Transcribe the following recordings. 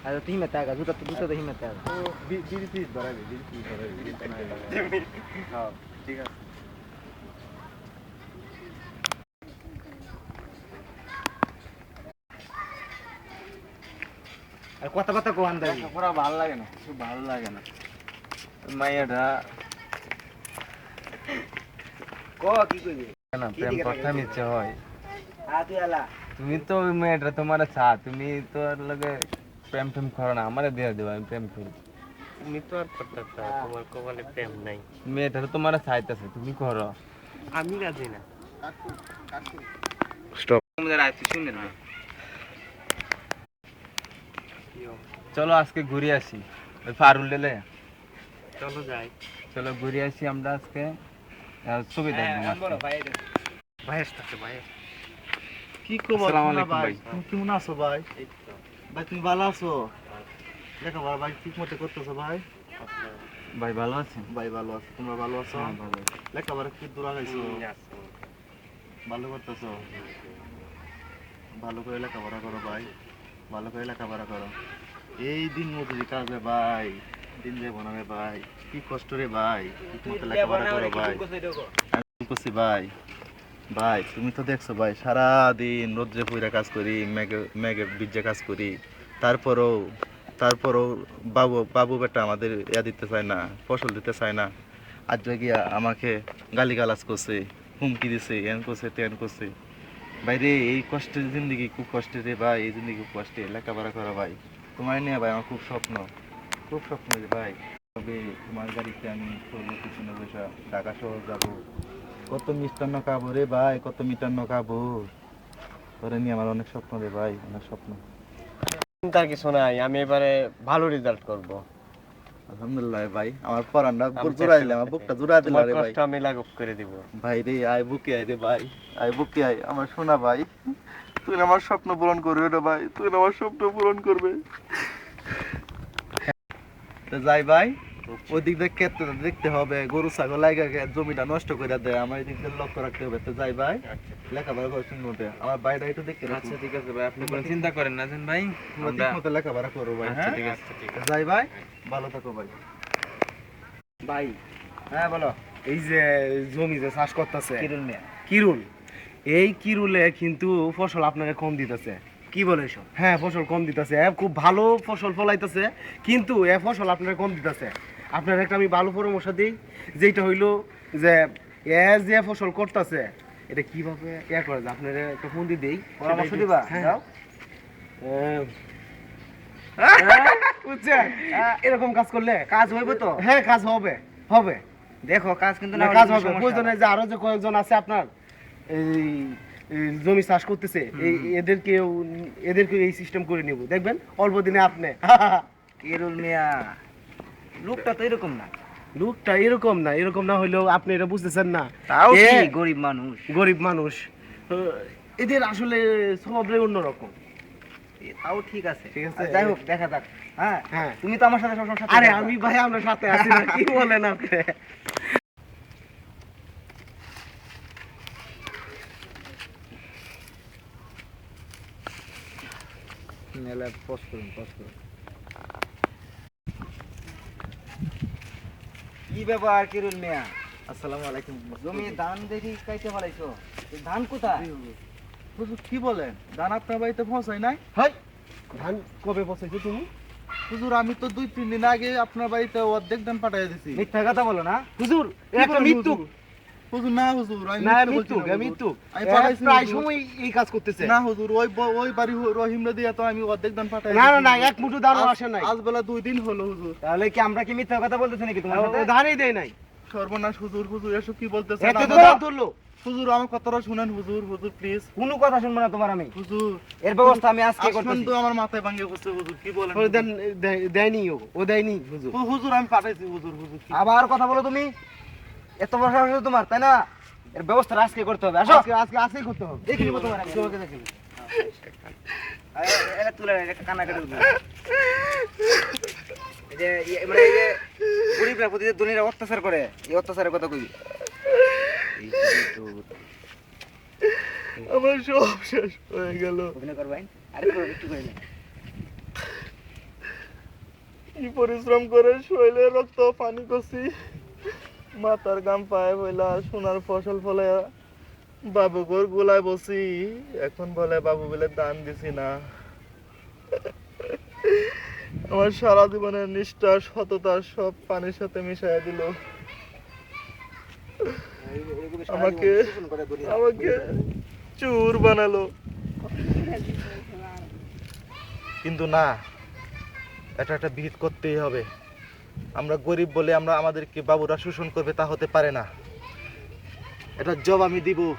আচ্ছা তুই মেতে আগা দুটো দুটো দেখি মেতে আগা বিড়ি পিস ধরাবি বিড়ি পিস ধরাবি হ্যাঁ ঠিক আছে আর কথা কথা কো আন্দাজ পুরো ভালো লাগে না খুব ভালো লাগে না মাইয়াটা ক কি কইবি না প্রেম তাকাইছিস? মিছে হয় আ তুই আলা তুমি তো ওই মেয়েটা তোমার চা তুমি তো আর লগে প্রেম প্রেম করো না আমারে দিয়ে দেবো আমি প্রেম করি। তুমি তো আর করতে চাও তোমার কপালে প্রেম নাই। মেয়েটা তোমার চাইতেছে তুমি করো। আমি রাজি না। স্টপ শুনে না চলো আজকে ঘুরে আসি ওই ফারুল লেলে চলো যাই। চলো ঘুরে আসি আমরা আজকে। ছবি দেখব হ্যাঁ, বড় ভাই ভাই আসতেছে ভাই কি খবর? আসসালামু আলাইকুম ভাই। ভাই। তুমি কেমন আছো ভাই? ভাই তুমি ভালো আছো? দেখো ভাই ভাই ঠিক মতো করতেছো ভাই। ভাই ভালো আছেন ভাই ভালো আছো। তোমরা ভালো আছো? হ্যাঁ, ভালো লেখাপড়া কি দূর আগাইছো। ভালো করতেছো? ভালো করে লেখাপড়া করো ভাই। ভালো করে লেখাপড়া করো। এই দিন মজুরি কাজে ভাই। দিন যে বনাবে ভাই। কি কষ্ট রে ভাই। ঠিক মতো লেখাপড়া করো ভাই। করছি ভাই। ভাই, তুমি তো দেখছ ভাই সারা দিন রোদ্রে পুইরা কাজ করি, মেঘে মেঘে বীজে কাজ করি। তারপরেও তারপরেও বাবু বাবু বেটা আমাদের ইয়া দিতে চায় না, ফসল দিতে চায় না। আজ গিয়া আমাকে গালিগালাজ করছে, হুমকি দিছে, এন করছে, তেন করছে। ভাই রে, এই কষ্টের জিন্দগি খুব কষ্টের রে ভাই, এই জিন্দগি খুব কষ্টে, লেখাপড়া করা ভাই। তোমার নিয়ে ভাই আমার খুব স্বপ্ন খুব স্বপ্ন রে ভাই। তবে তোমার গাড়িতে আমি চলবো পিছনে বসে ঢাকা শহর যাব। কত মিষ্টান্ন খাব রে ভাই কত মিষ্টান্ন খাব? তোরে নিয়ে আমার অনেক স্বপ্ন রে ভাই অনেক স্বপ্ন। চিন্তার কিছু নাই আমি এবারে ভালো রেজাল্ট করব। আলহামদুলিল্লাহ ভাই আমার পরানটা আমি জোড়া আমার বুকটা জোড়া দিল রে ভাই। কষ্ট আমি লাঘব করে দিব। ভাই রে আয় বুকে আয় রে ভাই আয় বুকে আয়। আমার সোনা ভাই তুই আমার স্বপ্ন পূরণ করবে রে ভাই তুই আমার স্বপ্ন পূরণ করবে। তো যাই ভাই ওই দিক দিয়ে ক্ষেত্রে দেখতে হবে গরু ছাগল লাগা জমিটা নষ্ট করে দেয় আমার এই দিক দিয়ে লক্ষ্য রাখতে হবে। তো যাই ভাই লেখাপড়া করে শুনব আমার বাইরে একটু দেখতে আচ্ছা ঠিক আছে ভাই আপনি কোনো চিন্তা করেন না জান ভাই। মতো লেখাপড়া করো ভাই আচ্ছা হ্যাঁ? ঠিক আছে ঠিক আছে। যাই ভাই ভালো থাকো ভাই। ভাই। হ্যাঁ বলো। এই যে জমি যে চাষ করতেছে কিরুল মিয়া। কিরুল। এই কিরুলে কিন্তু ফসল আপনাকে কম দিতেছে। কি বলে এসব? হ্যাঁ ফসল কম দিতেছে। খুব ভালো ফসল ফলাইতেছে কিন্তু এ ফসল আপনার কম দিতেছে। আপনার একটা আমি ভালো পরামর্শ দিই যেটা হইল যে এ যে ফসল করতেছে এটা কীভাবে ইয়া করে যে আপনার একটা ফোন দিয়ে দেই পরামর্শ দিবা? হ্যাঁ। হ্যাঁ। বুঝছেন? এরকম কাজ করলে কাজ হইব তো? হ্যাঁ কাজ হবে হবে। দেখো কাজ কিন্তু না না কাজ হবে। প্রয়োজনে যে আরও যে কয়েকজন আছে আপনার এই জমি চাষ করতেছে এই এদেরকেও এদেরকে এই সিস্টেম করে নিব। দেখবেন অল্প দিনে আপনি। কিরুল মিয়া। লোকটা তো এরকম না। লোকটা এরকম না এরকম না হইলেও আপনি এটা বুঝতেছেন না। তাও কি গরিব মানুষ? গরিব মানুষ। এদের আসলে স্বভাবটাই অন্যরকম। তাও ঠিক আছে। ঠিক আছে। যাই হোক দেখা যাক। হ্যাঁ হ্যাঁ। তুমি তো আমার সাথে সবসময় সাথে আরে আমি ভাই আপনার সাথে আছি না কি বলেন আপনি? মেলা পোস্ট করুন পোস্ট করুন। কি ব্যাপার কিরুল মিয়া? আসসালামু আলাইকুম। জমি ধান দেখি কাইতে ফেলাইছো। ধান কোথায়? হুজুর কি বলেন? ধান আপনার বাড়িতে পৌঁছায় নাই? হাই! ধান কবে পৌঁছাইছো তুমি? হুজুর আমি তো দুই তিন দিন আগে আপনার বাড়িতে অর্ধেক ধান পাঠিয়ে দিছি। মিথ্যা কথা বলো না। হুজুর একটা মৃত্যু হুজুর? না হুজুর আমি না প্রায় সময় এই কাজ করতেছে না হুজুর ওই ওই বাড়ি রহিমরা দিয়ে তো আমি অর্ধেক ধান পাঠাই না না না এক মুঠো আজ- আসে নাই আজ বেলা দুই দিন হলো হুজুর তাহলে কি আমরা কি মিথ্যা কথা বলতেছি নাকি তোমার দেয় নাই সর্বনাশ হুজুর হুজুর এসব কি এত তো হুজুর আমার কথাটা শুনেন হুজুর হুজুর প্লিজ কোনো কথা শুনব না তোমার আমি হুজুর এর ব্যবস্থা আমি আজকে করতেছি তো আমার মাথায় ভাঙিয়ে বসছে হুজুর কি বলেন দেন দেয়নি ও দেয়নি হুজুর হুজুর আমি পাঠাইছি হুজুর হুজুর আবার কথা বলো তুমি এত বড় আছে তোমার তাই না? এর ব্যবস্থা আজকে করতে হবে আসো। আজকে আজকে আজকেই করতে হবে। দেখে নিবো তোমার আমি। তোমাকে দেখে এটা তুলে একটা কান্না কেটে যে মানে এই যে গরিবরা প্রতি যে ধনীরা অত্যাচার করে এই অত্যাচারের কথা কইবি আমার সব শেষ হয়ে গেল। অভিনয় করবেন আরে করো, একটু করে নে। কি পরিশ্রম করে শৈলে রক্ত পানি করছি। মাথার গাম পায়ে বইলা, সোনার ফসল ফলে বাবু গোর গোলায় বসি। এখন বলে বাবু বলে দান দিছি না। আমার সারা জীবনের নিষ্ঠা, সততা সব পানির সাথে মিশাইয়া দিল। আমাকে আমাকে চুর বানালো। কিন্তু না, এটা একটা বিহিত করতেই হবে। আমরা গরিব বলে আমরা আমাদেরকে বাবুরা শোষণ করবে তা হতে পারে না। এটা জব আমি দিব।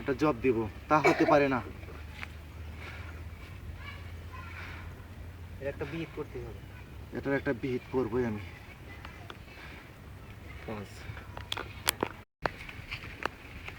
এটা জব দিব তা হতে পারে না। একটা বিট করতে হবে। এটার একটা বিহিত করবই আমি।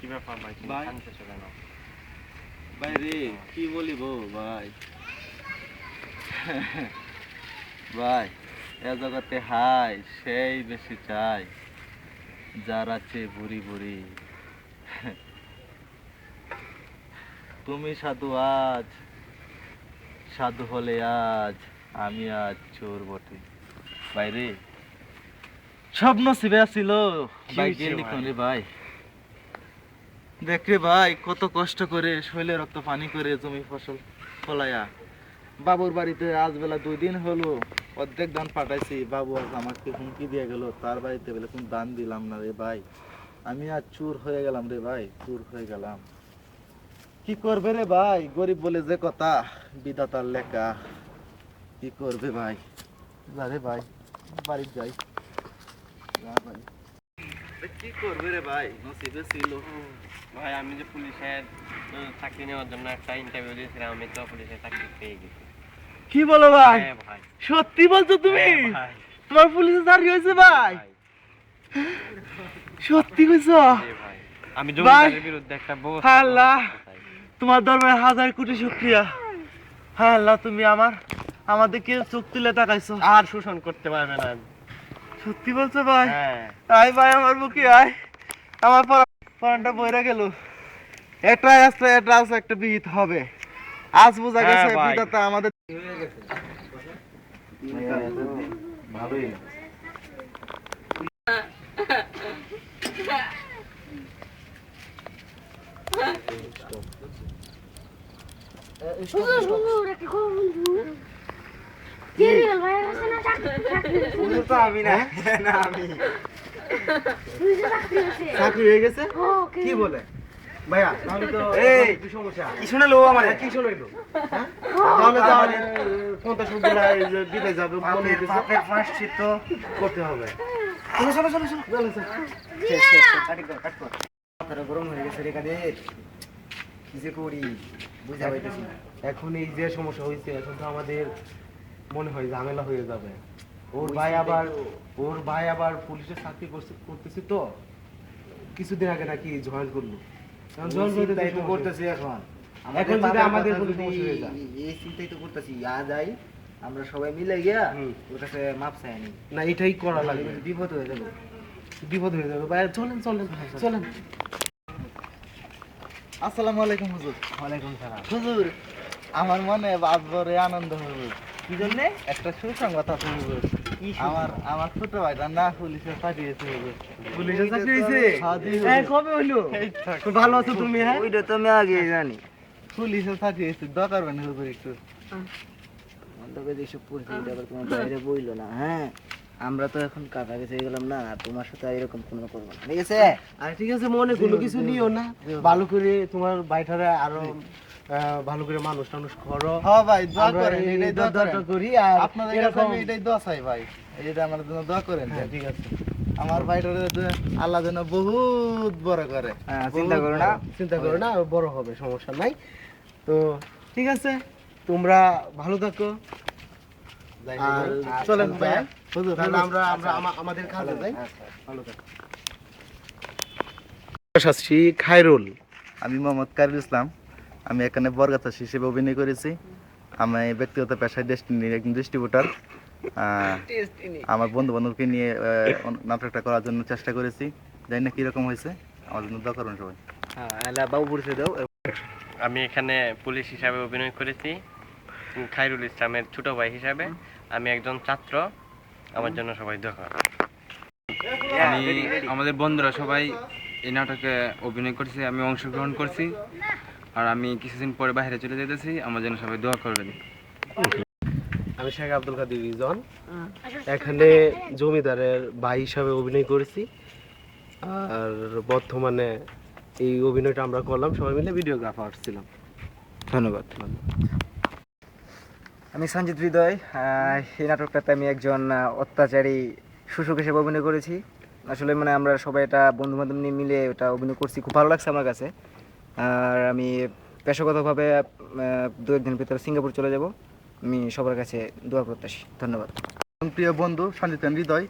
কি ব্যাপার ভাই। ভাই রে কি বলিব ভাই? ভাই এ জগতে হাই সেই বেশি চাই যার আছে বুড়ি বুড়ি। তুমি সাধু আজ সাধু হলে আজ আমি আজ চোর বটে। বাইরে স্বপ্ন শিবে ছিল ভাই গেলি ভাই? কত কষ্ট করে শৈলে রক্ত পানি করে জমি ফসল ফলায়া। বাবুর বাড়িতে আজ বেলা দুই দিন হলো, অর্ধেক ধান পাঠাইছি বাবু আজ আমাকে হুমকি দিয়ে গেল, তার বাড়িতে বলে কোন দান দিলাম না রে ভাই। আমি আজ চুর হয়ে গেলাম রে ভাই, চুর হয়ে গেলাম। কি করবে রে ভাই? গরিব বলে যে কথা, বিধাতার লেখা। কি করবে ভাই? যা রে ভাই বাড়ি যাই। ভাই। কি করবে রে ভাই? নসিবে ছিল। ভাই, আমি যে পুলিশের চাকরি নেওয়ার জন্য একটা ইন্টারভিউ দিয়েছিলাম, আমি তো পুলিশের চাকরি পেয়ে গেছি। কি বলো ভাই? হ্যাঁ সত্যি বলছো তুমি? হ্যাঁ তোমার পুলিশে চাকরি হয়েছে ভাই? ভাই, সত্যি কইছো? আমি জমিদারের বিরুদ্ধে একটা ব্যবস্থা হ্যাঁ, আল্লাহ। তোমার দরবারে হাজার কোটি শুক্রিয়া। হ্যাঁ আল্লাহ তুমি আমার আমাদেরকে চোখ তুলে তাকাইছো। আর শোষণ করতে পারবে না। সত্যি বলছো ভাই? হ্যাঁ। আয় ভাই আমার বুকে আয়। আমার পরানটা বইরা গেল। এটা আসলে এটা আসলে একটা বিহিত হবে। আজ বোঝা হ্যাঁ গেছে বিধাতা আমাদের ভালোই আমি না আমি চাকরি হয়ে গেছে। কি বলে? ভাইয়া তাহলে তো এই, কি সমস্যা? কি শোনালো আমার? কি শোনাইলো? তাহলে তো আমাদের পঞ্চাশ রুপিয়া দিতে যাবে মনে হইতেছে। পাপের প্রায়শ্চিত্ত করতে হবে। চলো চলো চলো চলো চলো, চলো। শেষ শেষ কাটি কর কাট কর। মাথাটা গরম হয়ে গেছে রে কাদের? কি যে করি? বুঝা পাইতেছি এখন এই যে সমস্যা হয়েছে এখন তো আমাদের মনে হয় ঝামেলা হয়ে যাবে। ওর ভাই আবার ওর ভাই আবার পুলিশের চাকরি করছে- করতেছে তো? কিছুদিন আগে নাকি জয়েন করল। এখন join করতে তো চিন্তাই তো করতেছি এখন। এখন যদি আমাদের কোনো সমস্যা হয়ে যায়। এই চিন্তাই তো করতেছি আ যাই আমরা সবাই মিলে গিয়া ওর কাছে মাপ চাই আনি না এটাই করা লাগবে। বিপদ হয়ে যাবে। বিপদ হয়ে যাবে। ভাই চলেন চলেন। চলেন। আসসালামু আলাইকুম হুজুর। ওয়ালাইকুম সালাম। হুজুর আমার মনে আজ বড় আনন্দ হুজুর। কি জন্য? একটা সুসংবাদ আছে হুজুর। আমার আমার ছোট ভাইটা না পুলিশে পাঠিয়েছে পুলিশের চাকরি হয়েছে হ্যাঁ, হ্যাঁ। কবে হইল? তো ভালো আছো তুমি হ্যাঁ? ওইটা তো আমি আগে জানি। পুলিশে পাঠিয়েছে দরকার মানে হুজুর একটু। তোকে যেসব পরিস্থিতি আবার তোমার বাইরে বইলো না হ্যাঁ? আমরা তো এখন কাকা গেছে গেলাম না আর তোমার সাথে এরকম কোনো করব না ঠিক আছে? আর ঠিক আছে মনে কোনো কিছু নিও না। ভালো করে তোমার বাইটারে আরও ভালো করে মানুষ টানুষ করো। হ্যাঁ ভাই দোয়া করেন এটাই দোয়া দরটা করি আর আপনাদের কাছে আমি এটাই দোয়া চাই ভাই এটা আমার জন্য দোয়া করেন হ্যাঁ, ঠিক আছে। আমার ভাইটারে আল্লাহ যেন বহুত বড় করে। হ্যাঁ, চিন্তা করো না চিন্তা করো না বড় হবে সমস্যা নাই। তো ঠিক আছে তোমরা ভালো থাকো। আর চলেন ভাই আমরা আমরা আমাদের কাজে যাই। ভালো থাকো। শাস্ত্রী খায়রুল। আমি মোহাম্মদ কারিল ইসলাম। আমি এখানে বরগাছা হিসেবে অভিনয় করেছি। আমি ব্যক্তিগত পেশায় ডেস্টিনির একজন ডিস্ট্রিবিউটার আমার বন্ধু বান্ধবকে নিয়ে নাটকটা করার জন্য চেষ্টা করেছি। জানি না কীরকম হয়েছে আমার জন্য দোয়া করুন সবাই। হ্যাঁ বাবু পরিচয় দাও। আমি এখানে পুলিশ হিসাবে অভিনয় করেছি খাইরুল ইসলামের ছোট ভাই হিসাবে। আমি একজন ছাত্র আমার জন্য সবাই দোয়া করো। আমি আমাদের বন্ধুরা সবাই এই নাটকে অভিনয় করছে আমি অংশগ্রহণ করছি। আর আমি কিছুদিন পরে বাইরে চলে যেতেছি আমার জন্য সবাই দোয়া করবেন। আমি শেখ আব্দুল কাদের রিজন। এখানে জমিদারের ভাই হিসাবে অভিনয় করেছি। আর বর্তমানে এই অভিনয়টা আমরা করলাম সবাই মিলে ভিডিওগ্রাফার ছিলাম। ধন্যবাদ। আমি সঞ্জিত হৃদয় আহ, এই নাটকটাতে আমি একজন অত্যাচারী শুশুক হিসেবে অভিনয় করেছি। আসলে মানে আমরা সবাই এটা বন্ধু বান্ধব নিয়ে মিলে এটা অভিনয় করছি খুব ভালো লাগছে আমার কাছে। আর আমি পেশাগতভাবে দু একদিন ভিতরে সিঙ্গাপুর চলে যাব। আমি সবার কাছে দোয়া প্রত্যাশী। ধন্যবাদ। আমার প্রিয় বন্ধু সঞ্জিতন হৃদয়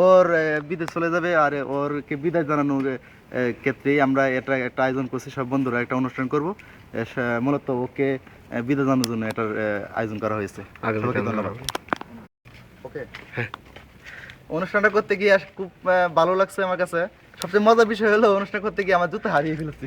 ওর বিদেশ চলে যাবে আর ওরকে বিদায় জানানোর ক্ষেত্রেই আমরা এটা একটা আয়োজন করছি। সব বন্ধুরা একটা অনুষ্ঠান করব। মূলত ওকে বিদায় জানানোর জন্য এটার আয়োজন করা হয়েছে। সবাইকে ধন্যবাদ। ওকে। অনুষ্ঠানটা করতে গিয়ে খুব ভালো লাগছে আমার কাছে। সবচেয়ে মজার বিষয় হলো অনুষ্ঠান করতে গিয়ে আমার জুতো হারিয়ে ফেলেছি।